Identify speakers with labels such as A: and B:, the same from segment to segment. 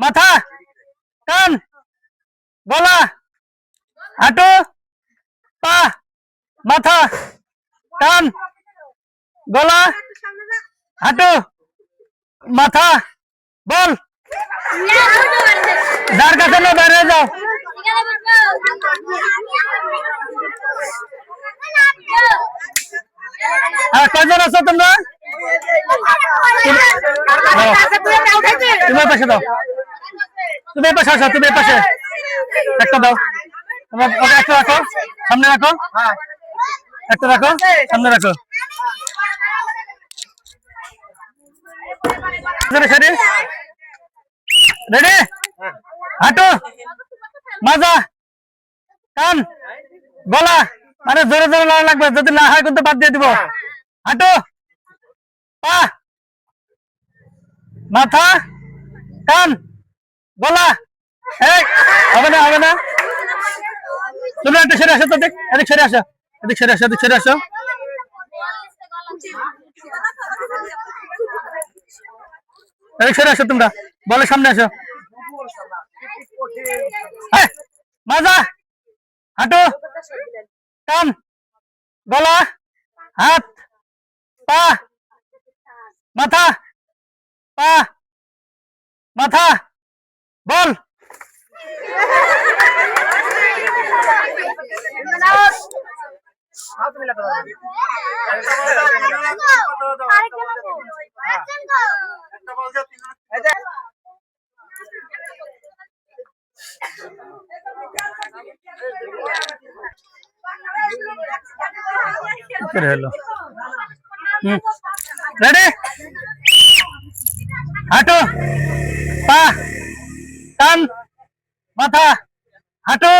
A: মাথা কান গলা হাঁটু পা মাথা কান গলা হাঁটু মাথা বল। যার কাছে না বাইরে যাও। আর কয়জন আছো তোমরা? তুমি পাশে দাও। তুমি এই পাশে আসো, তুমি এই পাশে। একটা দাও। ওকে একটা রাখো। সামনে রাখো। একটা রাখো। সামনে রাখো। রেডি? হাঁটু। মাজা। কান। গলা। মানে জোরে জোরে লড়া লাগবে। যদি না হয় কিন্তু বাদ দিয়ে দিব। হাঁটু। পা। মাথা। কান। গলা হবে না হবে না। তুমি একটা সেরে আসো তো, দেখ, এদিক সেরে আসো, এদিক সেরে আসো, এদিক সেরে আসো। এদিক সেরে আসো তোমরা, বলে সামনে আসো। মাজা, হাঁটু, কান, গলা, হাত, পা, মাথা পা, মাথা। বল। হলো রেডি? হাঁটু। পা। কান, মাথা, হাঁটু,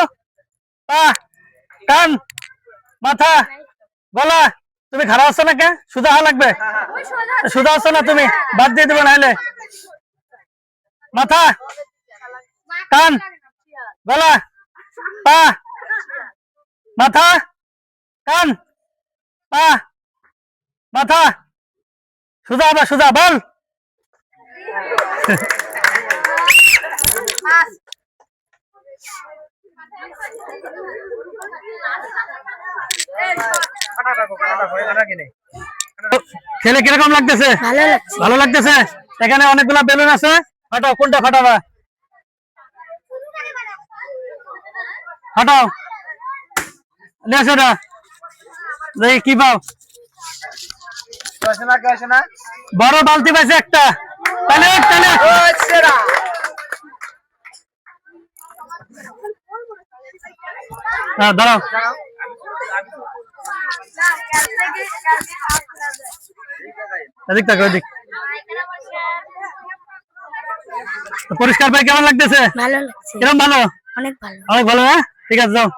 A: পা, কান, মাথা, গলা, তুমি খারাপ আছো না কে সুজা হওয়া লাগবে? সুজা আছো না তুমি? বাদ দিয়ে দেবো নাহলে। মাথা, কান, গলা, পা, মাথা, কান, পা, মাথা। সুজা আবার, সুজা, বল। খেলে কীরকম লাগতেছে?
B: ভালো
A: লাগতেছে? এখানে অনেকগুলা বেলুন আছে। ফাটাও কোনটা ফাটাবা? ফাটাও। দেখি কি পাও? বড় বালতি পাইছে একটা। তাহলে তাহলে হ্যাঁ দাঁড়াও। এদিক থাকো এদিক। পরিষ্কার পাই কেমন লাগতেছে?
B: ভালো লাগছে।
A: কিরম ভালো?
B: অনেক ভালো।
A: অনেক ভালো হ্যাঁ? ঠিক আছে যাও।